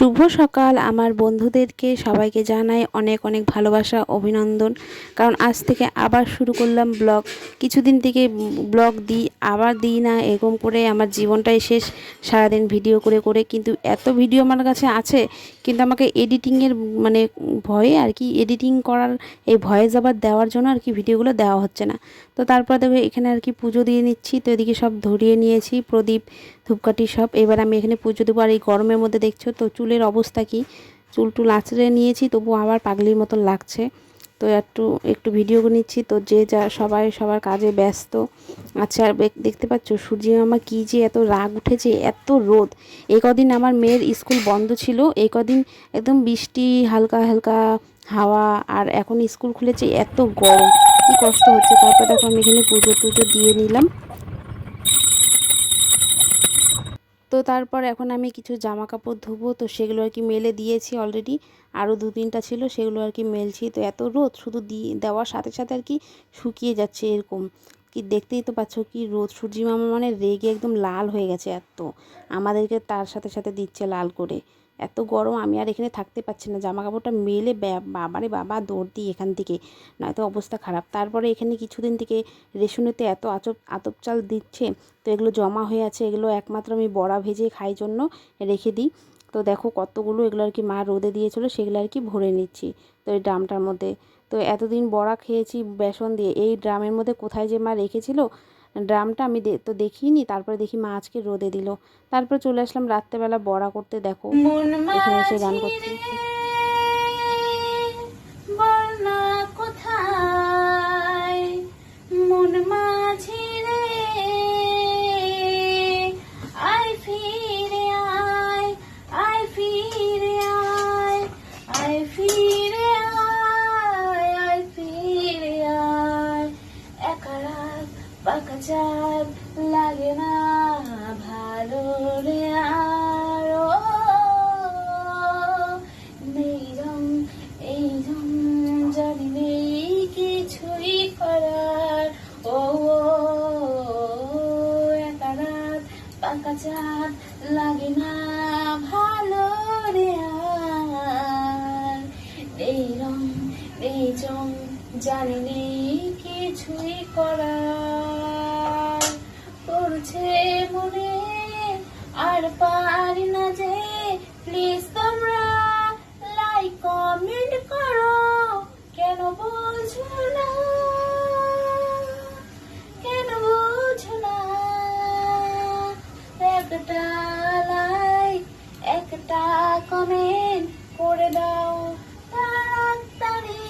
শুভ সকাল। আমার বন্ধুদেরকে সবাইকে জানাই অনেক অনেক ভালোবাসা, অভিনন্দন। কারণ আজ থেকে আবার শুরু করলাম ব্লগ। কিছুদিন থেকে ব্লগ দিই, আবার দিই না, এরকম করে আমার জীবনটাই শেষ। সারাদিন ভিডিও করে করে কিন্তু এত ভিডিও আমার কাছে আছে, কিন্তু আমাকে এডিটিংয়ের মানে ভয়ে আর কি এডিটিং করার, এই ভয়েস আবার দেওয়ার জন্য আর কি ভিডিওগুলো দেওয়া হচ্ছে না। তো তারপর দেখো এখানে আর কি পুজো দিয়ে নিচ্ছি, তো এদিকে সব ধরিয়ে নিয়েছি, প্রদীপ, ধূপকাঠি সব। এবার আমি এখানে পুজো দেবো। আর এই গরমের মধ্যে দেখছ তো চুলের অবস্থা কি? চুল টুল আঁচড়ে নিয়েছি তবু আবার পাগলির মতন লাগছে। তো একটু একটু ভিডিও নিচ্ছি। তো যে যা, সবাই সবার কাজে ব্যস্ত আচ্ছা আর দেখতে পাচ্ছ সূর্যি মামা কী যে এত রাগ উঠেছে, এত রোদ। এই কদিন আমার মেয়ের স্কুল বন্ধ ছিল। এই কদিন একদম বৃষ্টি, হালকা হালকা হাওয়া, আর এখন স্কুল খুলেছে এত গরম। কি কষ্ট হচ্ছে? তারপর দেখো আমি এখানে পুজো টুজো দিয়ে নিলাম। তো তারপর এখন আমি কিছু জামা কাপড় ধোবো, তো সেগুলো আর কি মেলে দিয়েছি অলরেডি আরও দু তিনটা ছিল, সেগুলো আর কি মেলছি। তো এত রোদ, শুধু দিয়ে দেওয়ার সাথে সাথে আর কি শুকিয়ে যাচ্ছে এরকম। কি দেখতেই তো পাচ্ছ কি রোদ। সূর্যি মামা মানে রেগে একদম লাল হয়ে গেছে এত। আমাদেরকে তার সাথে সাথে দিচ্ছে লাল করে। এত গরম আমি আর এখানে থাকতে পারছি না। জামা কাপড়টা মেলে বাবারে বাবা, দৌড় দিই এখান থেকে। নয়তো অবস্থা খারাপ। তারপরে এখানে কিছুদিন থেকে রেশনেতে এত আচপ, আতপ চাল দিচ্ছে, তো এগুলো জমা হয়ে আছে। এগুলো একমাত্র আমি বড়া ভেজে খাই জন্য রেখে দিই। তো দেখো কতগুলো এগুলো আর কি মা রোদে দিয়েছিলো, সেগুলো আর কি ভরে নিচ্ছি তো এই ড্রামটার মধ্যে। তো এতদিন বড়া খেয়েছি বেসন দিয়ে। এই ড্রামের মধ্যে কোথায় যে মা রেখেছিল ড্রামটা আমি তো দেখিনি তারপরে দেখি মা আজকে রোদে দিল। তারপর চলে আসলাম রাত্রেবেলা বড়া করতে দেখো। এখানে এসে গান করছি। কোথায়? পাকা চাঁদ লাগে না ভালো রে আর নেই রং, এই রং জানি নেই কিছুই করার। ও একা রাত লাগে না ভালো রে আর এই রং এই চং জানি নেই কিছুই করার। পড়ছে মনে, আর পারি না যে প্লিজ তোমরা লাইক কমেন্ট করো। কেন বলছো না? কেন বুঝো না? একটা লাইক একটা কমেন্ট করে দাও। তাড়াতাড়ি।